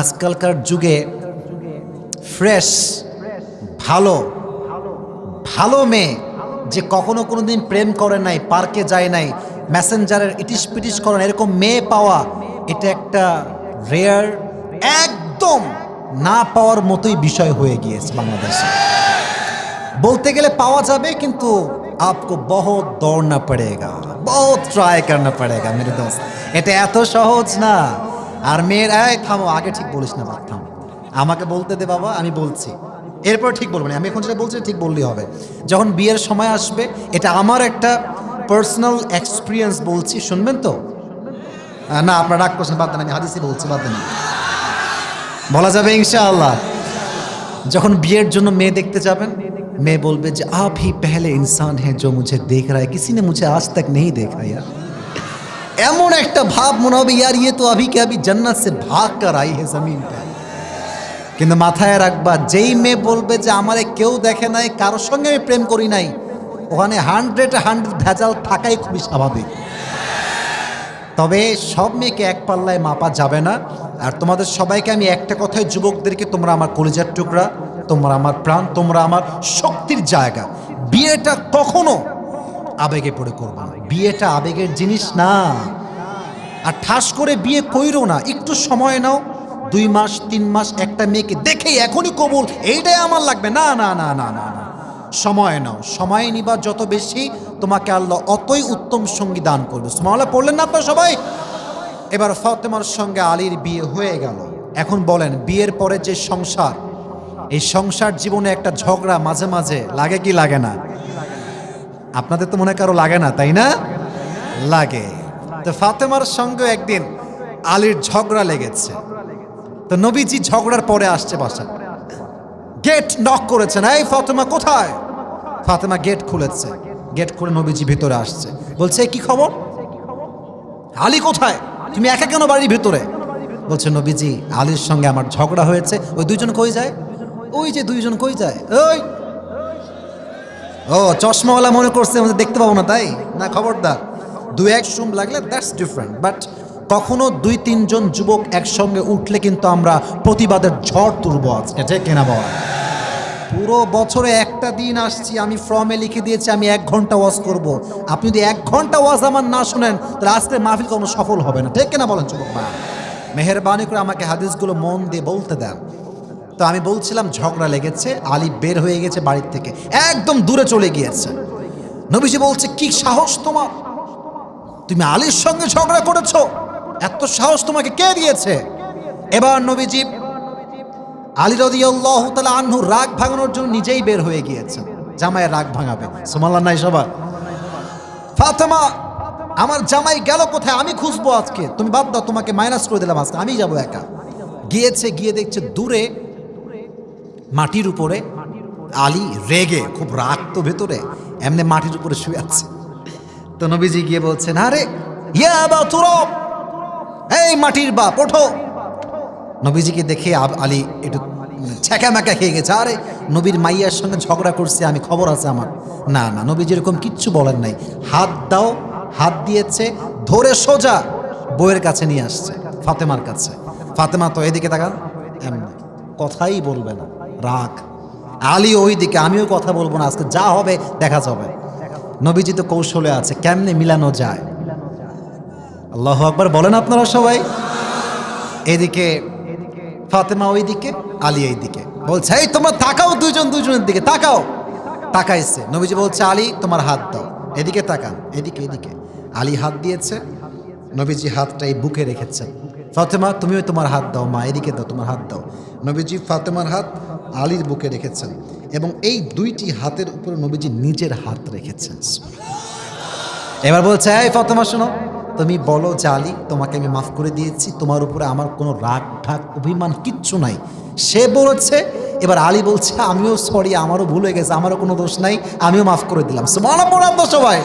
আজকালকার যুগে ফ্রেশ, ভালো ভালো মেয়ে যে কখনো কোনো দিন প্রেম করে নাই, পার্কে যায় নাই ম্যাসেঞ্জারের ইটিস পিটিস করে না এরকম মেয়ে পাওয়া এটা একটা রেয়ার একদম না পাওয়ার মতোই বিষয় হয়ে গিয়েছে বাংলাদেশে। বলতে গেলে পাওয়া যাবে, কিন্তু আপকো বহুত দৌড়না পড়েগা, বহুত ট্রাই করনা পড়েগা, মেরে দোস্ত। এটা এত সহজ না। আর মেয়ের, এই, থামো, আগে ঠিক বলিস না, বাপ, থামো। আমাকে বলতে দে, বাবা, আমি বলছি। এরপর ঠিক বলব না। আমি এখন যেটা বলছি ঠিক বললেই হবে। যখন বিয়ের সময় আসবে, এটা আমার একটা পার্সোনাল এক্সপিরিয়েন্স বলছি, শুনবেন তো? না, আপনার রাগ করছেন, বাদ দেন, আমি হাদিসি বলছি, বাদ দেন। বলা যাবে ইনশাআল্লাহ। যখন বিয়ের জন্য মেয়ে দেখতে যাবেন, মেয়ে বলবে যে, আপ হি পহলে ইনসান হ্যাঁ যে মুঝে দেখ রা কিসি নে মুঝে আজ তক নেই দেখা ইয়ার এমন একটা ভাব মনে হবে, ইয়ার ইয়ে তো আভি কে আভি জন্নাত সে ভাগ কার আই হে জমিন পে। কিন্তু মাথায় রাখবা, যেই মেয়ে বলবে যে আমারে কেউ দেখে নাই, কারোর সঙ্গে আমি প্রেম করি নাই, ওখানে হান্ড্রেড হান্ড্রেড ভেজাল থাকাই খুবই স্বাভাবিক। তবে সব মেয়েকে এক পাল্লায় মাপা যাবে না, আর তোমাদের সবাইকে আমি একটা কথায়, যুবকদেরকে তোমরা আমার কলিজার টুকরা, তোমরা আমার প্রাণ, তোমরা আমার শক্তির জায়গা। বিয়েটা কখনো আবেগে পড়ে করবা বিয়েটা আবেগের জিনিস না। আর ঠাস করে বিয়ে কইরো না। একটু সময় নাও। দুই মাস, তিন মাস একটা মেয়েকে দেখেই এখনই কবুল। এইটাই আমার লাগবে। না না না না না না। সময় নাও। সময় নিবা যত বেশি। তোমাকে আল্লাহ অতই উত্তম সঙ্গী দান করবে। সুমাওয়ালা, পড়লেন না আপনারা সবাই? এবার ফাতেমার সঙ্গে আলীর বিয়ে হয়ে গেল। এখন বলেন, বিয়ের পরে যে সংসার, এই সংসার জীবনে একটা ঝগড়া মাঝে মাঝে লাগে কি লাগে না? আপনাদের তো মনে কারও লাগে না, তাই না? লাগে। তো ফাতেমার সঙ্গে একদিন আলীর ঝগড়া লেগেছে। তো নবীজি ঝগড়ার পরে আসছে বাসা। গেট নক করেছেন। এই ফাতেমা কোথায়? ফাতেমা গেট খুলেছে। গেট খুলে নবীজি ভিতরে আসছে। বলছে, "এই কি খবর? আলী কোথায়? তুমি একা কেন বাড়ির ভিতরে? বলছে, নবীজি, আলীর সঙ্গে আমার ঝগড়া হয়েছে। ওই দুইজন কই যায়? ওই যে দুইজন কই যায়? ওই ও, চশমাওয়ালা মনে করছে আমাদের দেখতে পাবো না, তাই? না, খবরদার। দু এক সুম লাগলে দ্যাটস ডিফারেন্ট বাট কখনো দুই, তিনজন যুবক একসঙ্গে উঠলে কিন্তু আমরা প্রতিবাদের ঝড় তুলব আজকে, ঠিক কেনা বাবা পুরো বছরে একটা দিন আসছি, আমি ফর্মে লিখে দিয়েছি, আমি এক ঘণ্টা ওয়াজ করব। আপনি যদি এক ঘণ্টা ওয়াজ আমার না শোনেন, তাহলে আজকে মাহফিল কোনো সফল হবে না, ঠিক কিনা বলেন যুবক ভাই? মেহরবানি করে আমাকে হাদিসগুলো মন দিয়ে বলতে দেন। তো আমি বলছিলাম, ঝগড়া লেগেছে, আলী বের হয়ে গেছে বাড়ির থেকে। একদম দূরে চলে গিয়েছে। নবীজি বলছে, কি সাহস তোমার? তুমি আলীর সঙ্গে ঝগড়া করেছ। এত সাহস তোমাকে কে দিয়েছে? এবার নবীজি আলী রদিয়াল্লাহ তালা আনহু রাগ ভাঙানোর জন্য নিজেই বের হয়ে গিয়েছেন জামাইয়ের রাগ ভাঙাবে। সোমাল্লা নাই সবার ফাতেমা, আমার জামাই গেল কোথায়? আমি খুঁজবো আজকে। তুমি বাদ দাও, তোমাকে মাইনাস করে দিলাম আজকে। আমি যাব একা। গিয়েছে, গিয়ে দেখছে দূরে মাটির উপরে আলী রেগে, খুব রাগ তো ভেতরে, এমনি মাটির উপরে শুয়ে আছে। তো নবীজি গিয়ে বলছেন, আরে, ইয়া বা এই মাটির বাপ, ওঠো। নবীজিকে দেখে আলী একটু ছ্যাঁকা ম্যাকা খেয়ে গেছে, আরে, নবীর মাইয়ার সঙ্গে ঝগড়া করছে, আমি খবর আছে আমার। না না, নবীজি এরকম কিচ্ছু বলেন নাই। হাত দাও, হাত দিয়েছে, ধরে সোজা বইয়ের কাছে নিয়ে আসছে, ফাতেমার কাছে। ফাতেমা তো এদিকে তাকান, এমনি কথাই বলবে না। রাগ। আলী ওই দিকে আমিও কথা বলব না, আজকে যা হবে, দেখা যাবে। নবীজি তো কৌশলে আছে, কেমনে মিলানো যায়? আল্লাহ আকবার, বলেন আপনারা সবাই। এদিকে ফাতেমা ওইদিকে, আলী এইদিকে। বলছে, এই তোমরা তাকাও দুজন দুজনের দিকে, তাকাও। তাকাইছে। নবীজি বলছে, আলী, তোমার হাত দাও। এদিকে তাকান, এদিকে এদিকে। আলী হাত দিয়েছে, নবীজি হাতটা এই বুকে রেখেছেন ফাতেমা, তুমিও তোমার হাত দাও, মা, এদিকে দাও, তোমার হাত দাও। নবীজি ফাতেমার হাত আলীর বুকে রেখেছেন এবং এই দুইটি হাতের উপরে নবীজি নিজের হাত রেখেছেন। এবার বলছে, এই ফাতেমা, শোনো, তুমি বলো যে আলী, তোমাকে আমি মাফ করে দিয়েছি, তোমার উপরে আমার কোনো রাগ ঢাক অভিমান কিচ্ছু নাই। সে বলেছে, এবার আলী বলছে, আমিও সরি আমারও ভুল হয়ে গেছে, আমারও কোনো দোষ নাই, আমিও মাফ করে দিলাম। সবাই।